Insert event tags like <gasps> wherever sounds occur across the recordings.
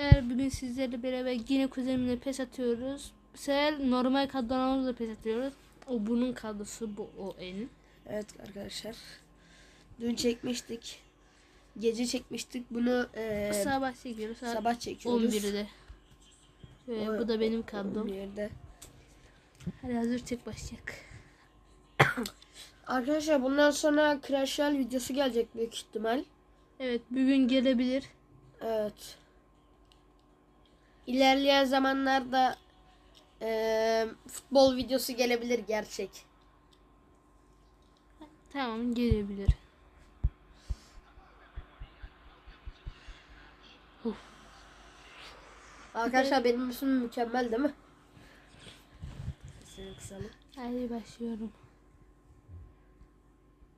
Eğer bugün sizlerle beraber yine kuzenimle pes atıyoruz. Bu sefer normal kadrolarımızla pes atıyoruz. O bunun kadrosu bu o en. Evet arkadaşlar. Dün çekmiştik. Gece çekmiştik. Bunu eee, sabah çekiyoruz. Saat sabah çekiyoruz. 11'de. Şöyle, O- bu da benim kadrom. 11'de. Hadi hazır çek başlayacak. <coughs> Arkadaşlar bundan sonra Crash videosu gelecek büyük ihtimal. Evet bugün gelebilir. Evet. İlerleyen zamanlarda eee, futbol videosu gelebilir gerçek. Tamam gelebilir. Arkadaşlar benim ismim mükemmel değil mi? Seni kısalım. Hadi başlıyorum.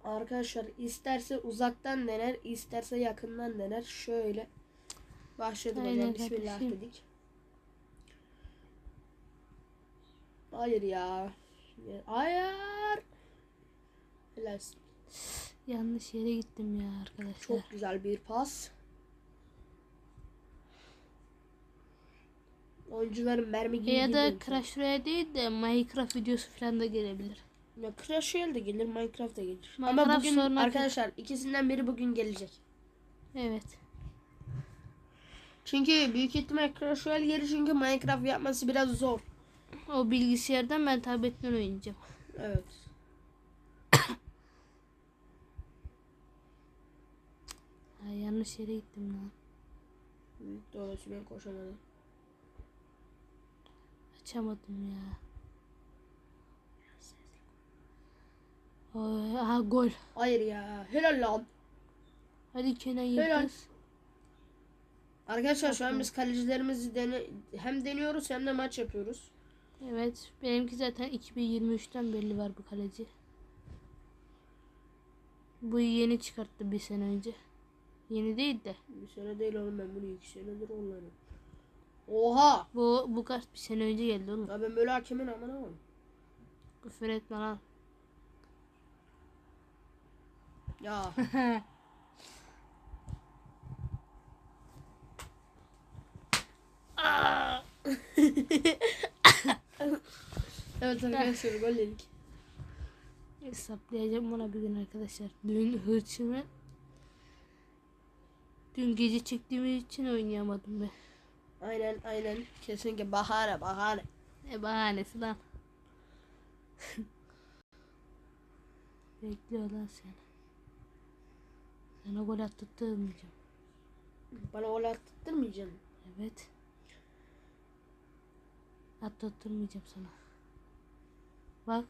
Arkadaşlar isterse uzaktan dener, isterse yakından dener. Şöyle başladık Aynen hocam. Bismillah dedik. Hayır ya. Hayır. Helal. olsun. Yanlış yere gittim ya arkadaşlar. Çok güzel bir pas. Oyuncuların mermi gibi ya da. Crash Royale değil de Minecraft videosu falan da gelebilir. Ya Crash Royale de gelir, Minecraft da gelir. Ama Minecraft bugün sonraki- arkadaşlar ikisinden biri bugün gelecek. Evet. Çünkü büyük ihtimal Crash Royale gelir çünkü Minecraft yapması biraz zor. O bilgisayardan ben tabletten oynayacağım. Evet. <coughs> Ay, yanlış yere gittim lan. Ben koşamadım. Açamadım ya. Oy, aha gol. Hayır ya. Helal lan. Hadi Kenan. Yıldız. Arkadaşlar şu an biz kalecilerimizi dene hem deniyoruz hem de maç yapıyoruz. Evet. Benimki zaten 2023'ten belli var bu kaleci. Bu yeni çıkarttı bir sene önce. Yeni değil de. Bir sene değil oğlum ben bunu iki senedir onlarım. Oha! Bu bu kart bir sene önce geldi oğlum. Ya ben böyle hakemin amına koyayım. Küfür etme lan. Ya. <laughs> <laughs> <laughs> evet arkadaşlar gol yedik. Hesaplayacağım buna bir gün arkadaşlar. Dün hırçını Dün gece çektiğimiz için oynayamadım ben. Aynen aynen. Kesinlikle bahane bahane. Ne bahanesi lan. Bekliyor lan seni. Sana gol attırtmayacağım. Bana gol attırmayacaksın. Evet. Attırtmayacağım sana. Bak.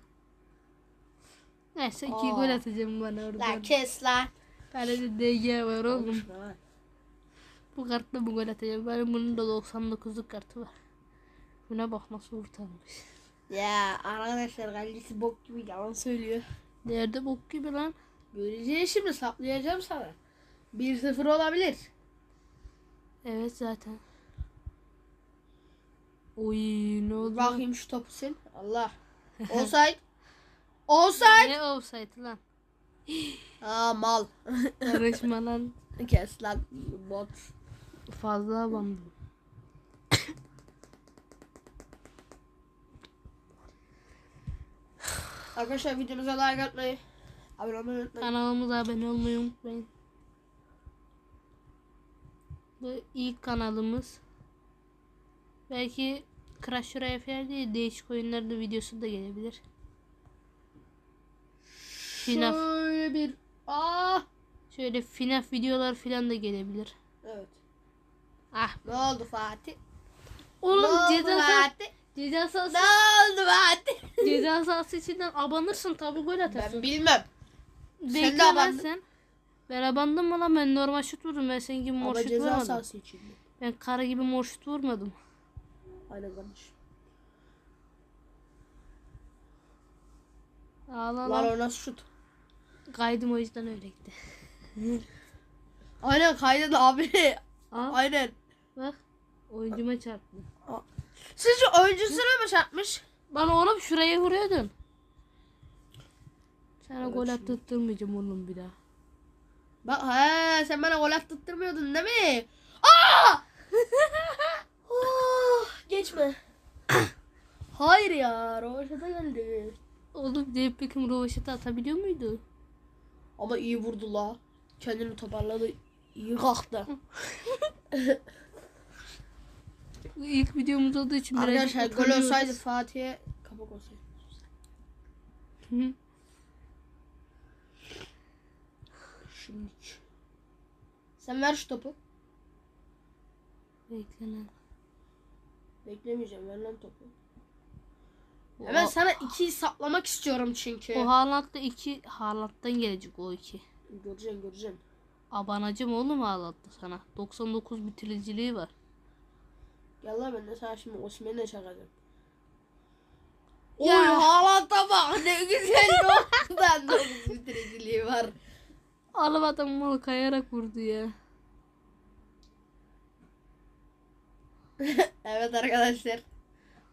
Neyse iki Aa. gol atacağım bana oradan. kes lan. Kalede DG var oğlum. Konuşma lan. Bu kartla bu gol atacağım. Benim bunun da 99'luk kartı var. Buna bak nasıl kurtarmış. Ya arkadaşlar kalecisi bok gibi yalan söylüyor. Nerede bok gibi lan? Göreceğiz şimdi saplayacağım sana. 1-0 olabilir. Evet zaten. Oy ne oldu? Bakayım şu topu sil. Allah. <laughs> Offside. Offside. Ne offside lan? <gasps> Aa mal. <laughs> Karışma lan. Kes lan bot. Fazla abandım. <coughs> Arkadaşlar videomuza like atmayı, abone olmayı unutmayın. Kanalımıza abone olmayı unutmayın. Bu ilk kanalımız. Belki Crash Royale değil değişik oyunlarda videosu da gelebilir. FNAF. Şöyle bir. Aa. Şöyle FNAF videolar falan da gelebilir. Evet. Ah. Ne oldu Fatih? Oğlum ne ceza Fatih? ceza sahası, Ne oldu Fatih? <laughs> ceza sahası içinden abanırsın tabi gol atarsın. ben bilmem. Sen. Ben abandım mı lan ben normal şut vurdum ben senin gibi mor şut ceza vurmadım. Ben kara gibi mor şut vurmadım. Aynen kardeş. Ağla Lan o nasıl şut? Kaydım o yüzden öyle gitti. Aynen kaydın abi. Aa, Aynen. bak oyuncuma çarptı. Sizce oyuncusuna mı çarpmış? Bana oğlum şuraya vuruyordun. Sana Evet, gol şimdi. attırtmayacağım oğlum bir daha. Bak he sen bana gol attırtmıyordun değil mi? Aa! <coughs> ya. Rovaşata geldi. Oğlum David Beckham rovaşata atabiliyor muydu? Ama iyi vurdu la. Kendini toparladı. İyi kalktı. <laughs> İlk videomuz olduğu için birazcık Arkadaşlar gol olsaydı Fatih'e kapak olsaydı. Hı. Şimdi. Sen ver şu topu. Bekle lan. Beklemeyeceğim ver lan topu. Hemen O- sana ikiyi saplamak istiyorum çünkü. O Haaland'da iki Haaland'dan gelecek o iki. Göreceksin göreceksin. Abanacım oğlum Haaland'da sana. 99 bitiriciliği var. Gel lan ben de sana şimdi Osman'ı çakacağım. Ya. Oy Haaland'a bak ne güzel <laughs> noktadan bitiriciliği var. Alıp adam mal kayarak vurdu ya. <laughs> Evet arkadaşlar.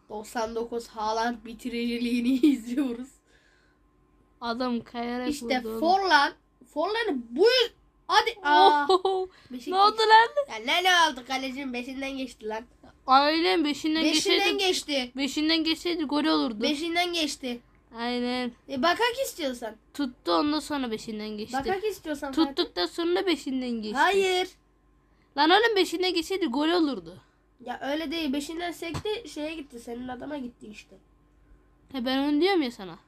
99 Haaland bitiriciliğini <laughs> izliyoruz. Adam kayarak İşte vurdu. Forlan. Forlan'ı bu yüz... Hadi. Aa. Ohoho. Beşik ne oldu lan? Ya ne ne oldu kalecinin beşinden geçti lan. Aynen beşinden, Beşinden geçseydi. geçti. beşinden geçseydi gol olurdu. Beşinden geçti. Aynen. E bakak istiyorsan. Tuttu ondan sonra beşinden geçti. Bakak istiyorsan. Tuttuktan sonra beşinden geçti. Hayır. Lan oğlum beşinden geçseydi gol olurdu. Ya öyle değil. Beşinden sekti şeye gitti. Senin adama gitti işte. He ben onu diyorum ya sana.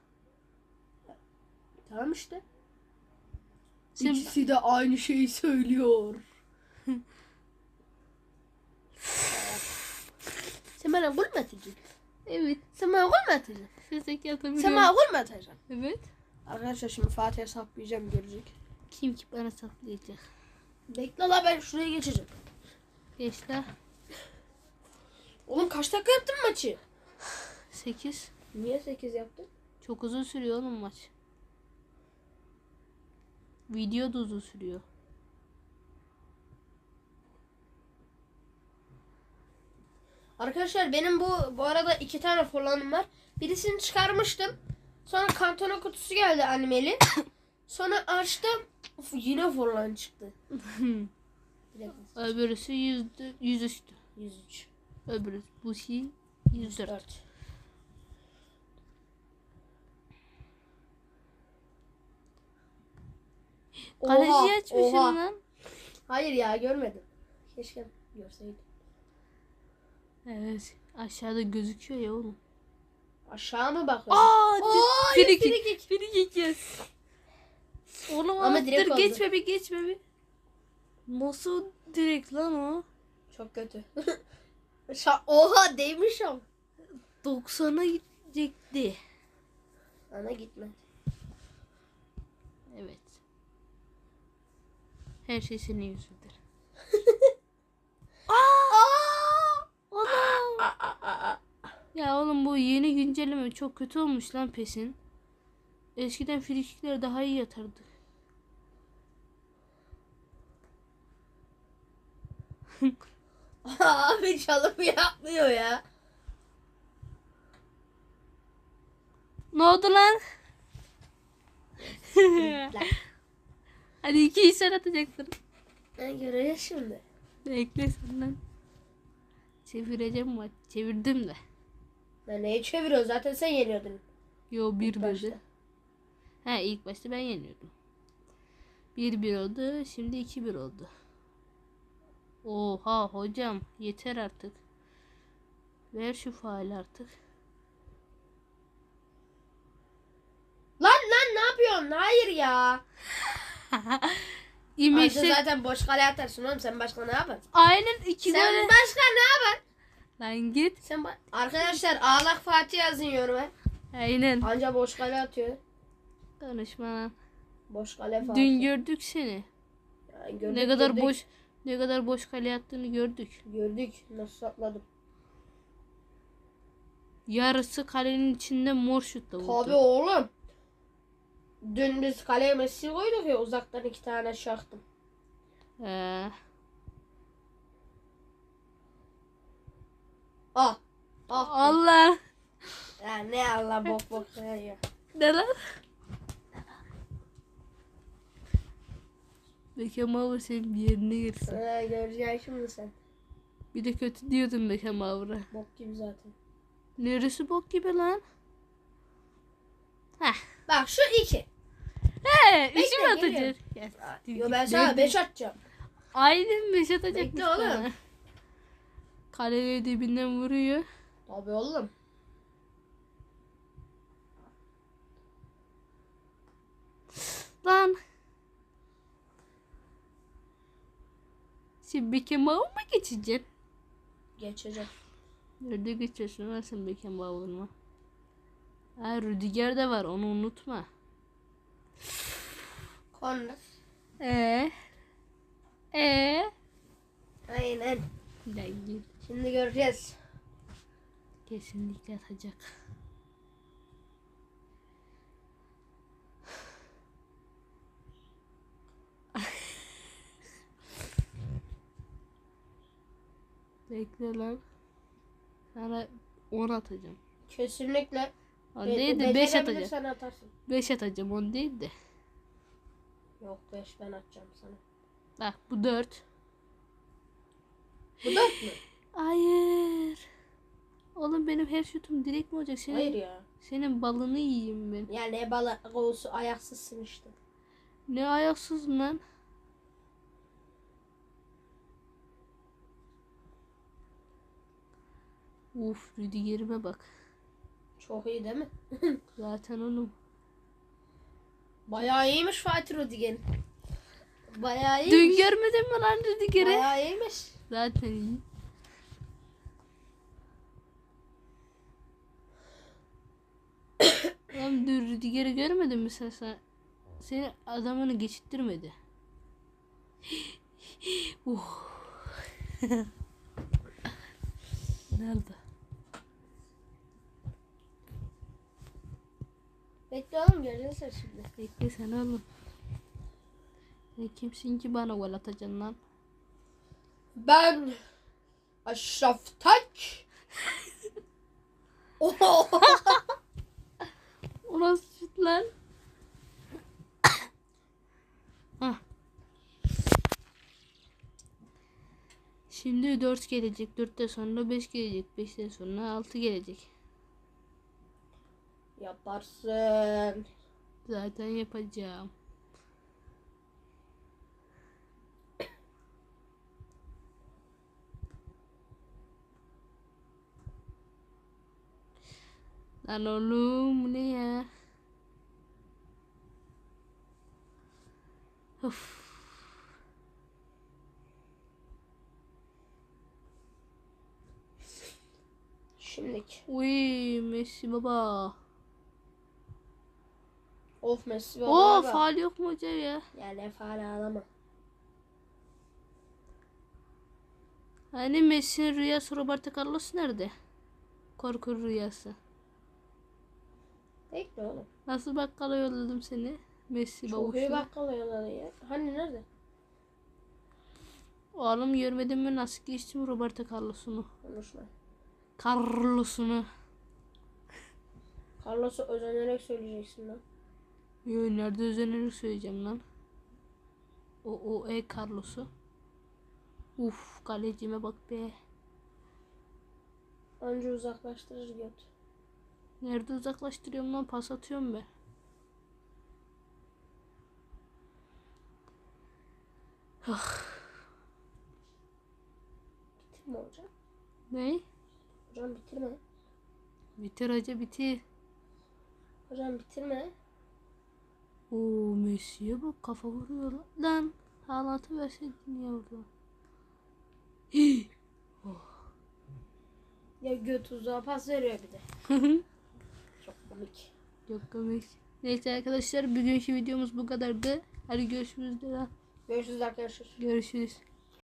Tamam işte. Sen, İkisi de aynı şeyi söylüyor. <laughs> Sen bana gol mü atacaksın? evet. Sen bana gol mü atacaksın? Sesek yatabiliyorum. Sen bana gol mü atacaksın? Evet. Arkadaşlar şimdi Fatih'e saplayacağım görecek. Kim ki bana saklayacak? Bekle la ben şuraya geçeceğim. Geç la. Oğlum kaç dakika yaptın maçı? 8. Niye 8 yaptın? Çok uzun sürüyor oğlum maç. Video da uzun sürüyor. Arkadaşlar benim bu bu arada iki tane forlanım var. Birisini çıkarmıştım. Sonra kantona kutusu geldi animeli. <coughs> Sonra açtım. Of, yine forlan çıktı. <laughs> Öbürüsü yüzde yüz üstü. 103. Öbürü bu şey 104. 4. <gasps> Kaleci açmışsın oha. lan. Hayır ya görmedim. Keşke görseydim. Evet. Aşağıda gözüküyor ya oğlum. Aşağı mı bakıyorsun? Aa, frikik. frikik. Yes. Oğlum Ama ama direkt dur oldu. geçme bir geçme bir. Nasıl direkt lan o? Çok kötü. <laughs> Şa- Oha değmiş o. 90'a gidecekti. Ana gitme. Evet. Her şey senin yüzünden. <laughs> Ya oğlum bu yeni güncelleme çok kötü olmuş lan pesin. Eskiden frikikler daha iyi yatardı. <laughs> <laughs> Abi çalım yapmıyor ya. Ne oldu lan? <laughs> Hadi ikiyi sen atacaksın. Ben göreceğiz şimdi. Bekle sen lan. Çevireceğim maç. Çevirdim de. Ben neyi çeviriyor? Zaten sen yeniyordun. Yo bir başta. He ilk başta ben yeniyordum. 1-1 oldu. Şimdi 2-1 oldu. Oha hocam yeter artık. Ver şu faali artık. Lan lan ne yapıyorsun? Hayır ya. <laughs> Anca İmeşte zaten boş kale atarsın oğlum. Sen başka ne yaparsın? aynen iki Sen gol. başka ne yaparsın? Lan git. Sen ba- Arkadaşlar ağlak Fatih yazın yoruma. Aynen. Anca boş kale atıyor. Konuşma lan. Boş kale Fatih. Dün gördük seni. Ya, gördük, ne kadar gördük. boş ne kadar boş kale attığını gördük. Gördük. Nasıl sapladım. Yarısı kalenin içinde mor şutla vurdu. Tabii oğlum. Dün biz kaleye Messi koyduk ya uzaktan iki tane şaktım. Ee, Ah. Ah. Allah. Ya ne Allah bok bok ya. Ne lan? Beckham Avra senin bir yerine girsin. Ee, göreceksin şimdi sen. Bir de kötü diyordun Beckham Avra. Bok gibi zaten. Neresi bok gibi lan? Heh. Bak şu iki. He, mi Bekle, atacak? Yo ben sana beş atacağım. Aynen beş atacakmış Bekle oğlum. bana. Kaleleri dibinden vuruyor. Tabii oğlum. Lan. Şimdi Beckenbauer mı geçeceksin? Geçecek. Nerede geçiyorsun lan sen Beckenbauer mı? Ha Rüdiger de var onu unutma. Korner. Ee? Ee? Aynen. Şimdi göreceğiz. Kesinlikle atacak. Bekle lan. Sana 10 atacağım. Kesinlikle. 10 Be- değil de 5 atacağım. atarsın. 5 atacağım 10 değil de. Yok 5 ben atacağım sana. Bak bu 4. Bu 4 mü? <laughs> Hayır. Oğlum benim her şutum direkt mi olacak? Senin, Hayır ya. senin balını yiyeyim ben. Yani ne olsu ayaksızsın işte. Ne ayaksız lan. Uf Rüdiger'ime bak. Çok iyi değil mi? <laughs> Zaten oğlum. Bayağı iyiymiş Fatih Rüdiger. Bayağı Dün iyiymiş. görmedin mi lan Rüdiger'i? Bayağı iyiymiş. Zaten iyi. <coughs> Lan dün Rüdiger'i görmedin mi sen? sen? Seni adamını geçittirmedi. <gasps> uh. <laughs> Nerede? Bekle oğlum göreceksin sen şimdi. Bekle sen oğlum. Sen kimsin ki bana gol atacaksın lan? Ben Aşraf Taç. <laughs> Oho. O nasıl şut lan? Hah. <coughs> Şimdi 4 gelecek. 4'te sonra 5 gelecek. 5'ten sonra 6 gelecek. Yaparsın. Zaten yapacağım. Lan oğlum ne ya? Of. Şimdiki. Uy Messi baba. Of Messi. Oo vallahi bak. faal yok mu hoca ya? Yani faal ağlama. Hani Messi'nin rüyası Roberto Carlos nerede? Korku rüyası. Bekle oğlum. Nasıl bakkala yolladım seni? Messi Çok iyi babuşu. bakkal yolladı ya. Hani nerede? Oğlum görmedin mi nasıl geçtim Roberto Carlos'unu? Konuşma. Carlos'unu. Carlos'u özenerek söyleyeceksin lan. Yo nerede özenerek söyleyeceğim lan. O o e Carlos'u. Uf kalecime bak be. Anca uzaklaştırır göt. Nerede uzaklaştırıyorum lan pas atıyorum be. Bitirme hocam. Ne? Hocam bitirme. Bitir hoca bitir. Hocam bitirme. Oo Messi'ye bak kafa vuruyor lan. Lan Haaland'ı verseydin ya orada. Hii. Ya göt uzağa pas veriyor bir de. Çok komik. Çok komik. Neyse arkadaşlar bugünkü videomuz bu kadardı. Hadi görüşürüz. Görüşürüz arkadaşlar. Görüşürüz.